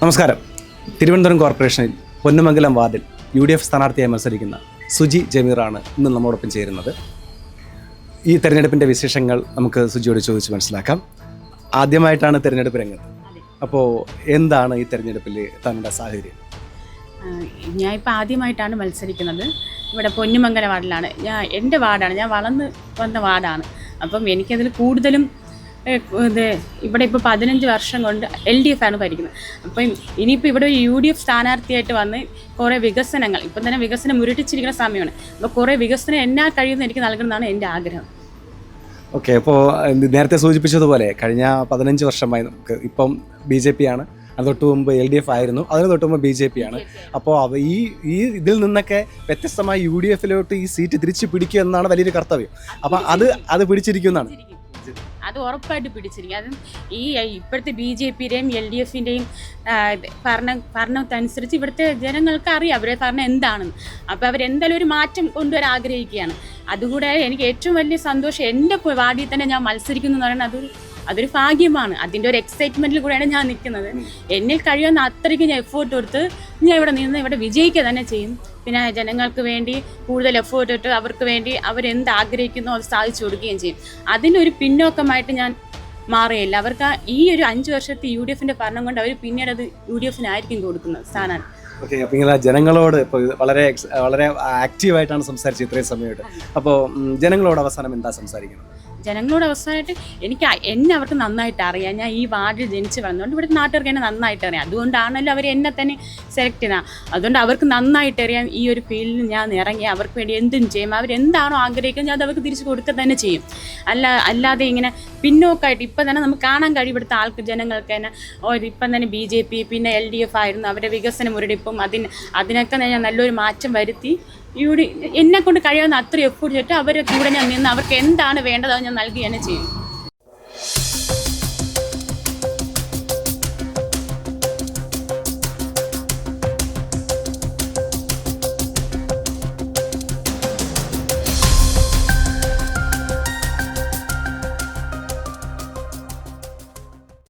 നമസ്കാരം. തിരുവനന്തപുരം കോർപ്പറേഷനിൽ പൊന്നമംഗലം വാർഡിൽ യു ഡി എഫ് സ്ഥാനാർത്ഥിയായി മത്സരിക്കുന്ന സുജി ജമീറാണ് ഇന്ന് നമ്മോടൊപ്പം ചേരുന്നത്. ഈ തെരഞ്ഞെടുപ്പിന്റെ വിശേഷങ്ങൾ നമുക്ക് സുജിയോട് ചോദിച്ച് മനസ്സിലാക്കാം. ആദ്യമായിട്ടാണ് തിരഞ്ഞെടുപ്പ് രംഗത്ത്. അപ്പോൾ എന്താണ് ഈ തെരഞ്ഞെടുപ്പിൽ തങ്ങളുടെ സാഹചര്യം? ഞാൻ ഇപ്പോൾ ആദ്യമായിട്ടാണ് മത്സരിക്കുന്നത്. ഇവിടെ പൊന്നുമംഗല വാർഡിലാണ്. ഞാൻ എന്റെ വാർഡാണ്. ഞാൻ വളർന്ന് വന്ന വാർഡാണ്. അപ്പം എനിക്കതിൽ കൂടുതലും ഇത് ഇവിടെ ഇപ്പോൾ പതിനഞ്ച് വർഷം കൊണ്ട് എൽ ഡി എഫ് ആണ് ഭരിക്കുന്നത്. അപ്പം ഇനിയിപ്പോൾ ഇവിടെ യു ഡി എഫ് സ്ഥാനാർത്ഥിയായിട്ട് വന്ന് കുറേ വികസനങ്ങൾ ഇപ്പം തന്നെ വികസനം ഉരുട്ടിച്ചിരിക്കുന്ന സമയമാണ്. അപ്പോൾ കുറേ വികസനം എന്നാ കഴിയുന്ന എനിക്ക് നൽകണമെന്നാണ് എന്റെ ആഗ്രഹം. ഓക്കെ അപ്പോൾ നേരത്തെ സൂചിപ്പിച്ചതുപോലെ കഴിഞ്ഞ പതിനഞ്ച് വർഷമായി നമുക്ക് ഇപ്പം ബി ജെ പി ആണ്. അത് തൊട്ട് മുമ്പ് എൽ ഡി എഫ് ആയിരുന്നു അതിന് തൊട്ട് മുമ്പ് ബി ജെ പി ആണ്. അപ്പോൾ ഈ ഈ ഇതിൽ നിന്നൊക്കെ വ്യത്യസ്തമായി യു ഡി എഫിലോട്ട് ഈ സീറ്റ് തിരിച്ചു പിടിക്കുക എന്നാണ് വലിയൊരു കർത്തവ്യം. അപ്പോൾ അത് അത് പിടിച്ചിരിക്കുന്നതാണ്. അത് ഉറപ്പായിട്ട് പിടിച്ചിരിക്കും. അത് ഈ ഇപ്പോഴത്തെ ബി ജെ പിയുടെയും എൽ ഡി എഫിന്റെയും ഭരണ ഭരണത്തനുസരിച്ച് ഇവിടുത്തെ ജനങ്ങൾക്ക് അറിയാം അവരുടെ ഭരണം എന്താണെന്ന്. അപ്പോൾ അവരെന്തായാലും ഒരു മാറ്റം കൊണ്ടുവരാൻ ആഗ്രഹിക്കുകയാണ്. അതുകൂടെ എനിക്ക് ഏറ്റവും വലിയ സന്തോഷം എന്റെ വാടിയിൽ തന്നെ ഞാൻ മത്സരിക്കുന്നു എന്ന് പറയുന്നത് അതൊരു അതൊരു ഭാഗ്യമാണ്. അതിന്റെ ഒരു എക്സൈറ്റ്മെന്റിൽ കൂടെയാണ് ഞാൻ നിൽക്കുന്നത്. എന്നിൽ കഴിയുന്ന അത്രയ്ക്ക് ഞാൻ എഫേർട്ട് കൊടുത്ത് ഞാൻ ഇവിടെ നിന്ന് ഇവിടെ വിജയിക്കുക തന്നെ ചെയ്യും. പിന്നെ ജനങ്ങൾക്ക് വേണ്ടി കൂടുതൽ എഫേർട്ട് ഇട്ട് അവർക്ക് വേണ്ടി അവരെന്ത് ആഗ്രഹിക്കുന്നു അത് സാധിച്ചു കൊടുക്കുകയും ചെയ്യും. അതിനൊരു പിന്നോക്കമായിട്ട് ഞാൻ മാറുകയില്ല. അവർക്ക് ഈ ഒരു അഞ്ച് വർഷത്തെ യു ഡി എഫിന്റെ ഭരണം കൊണ്ട് അവർ പിന്നീട് അത് യു ഡി എഫിനായിരിക്കും കൊടുക്കുന്നത് സ്ഥാനം ഓക്കെ അപ്പോൾ ഇങ്ങനെ ജനങ്ങളോട് ഇപ്പോൾ വളരെ വളരെ ആക്റ്റീവായിട്ടാണ് സംസാരിച്ചത് ഇത്രയും സമയമായിട്ട്. അപ്പോൾ ജനങ്ങളോട് അവസാനം എന്താ സംസാരിക്കുന്നത് ജനങ്ങളോട് അവസാനമായിട്ട് എനിക്ക് എന്നെ അവർക്ക് നന്നായിട്ട് അറിയാം. ഞാൻ ഈ വാർഡിൽ ജനിച്ച് വന്നതുകൊണ്ട് ഇവിടുത്തെ നാട്ടുകാർക്ക് എന്നെ നന്നായിട്ട് അറിയാം. അതുകൊണ്ടാണല്ലോ അവർ എന്നെ തന്നെ സെലക്ട് ചെയ്യുന്നത്. അതുകൊണ്ട് അവർക്ക് നന്നായിട്ട് അറിയാം. ഈ ഒരു ഫീൽഡിൽ ഞാൻ ഇറങ്ങി അവർക്ക് വേണ്ടി എന്തും ചെയ്യും. അവരെന്താണോ ആഗ്രഹിക്കുന്നത് ഞാൻ അത് അവർക്ക് തിരിച്ചു കൊടുക്കുക തന്നെ ചെയ്യും. അല്ല അല്ലാതെ ഇങ്ങനെ പിന്നോക്കായിട്ട് ഇപ്പം തന്നെ നമുക്ക് കാണാൻ കഴിയും ഇവിടുത്തെ ആൾക്ക് ജനങ്ങൾക്ക് തന്നെ ഇപ്പം തന്നെ ബി ജെ പി പിന്നെ എൽ ഡി എഫ് ആയിരുന്നു. അവരുടെ വികസന മുരടിപ്പും അതിന് അതിനൊക്കെ ഞാൻ നല്ലൊരു മാറ്റം വരുത്തി. ഇവിടെ എന്നെ കൊണ്ട് കഴിയാവുന്ന അത്ര എഫോർട്ട് ചെയ്തിട്ട് അവരെ കൂടെ ഞാൻ നിന്ന് അവർക്ക് എന്താണ് വേണ്ടത് അത് ഞാൻ നൽകി തന്നെ ചെയ്യും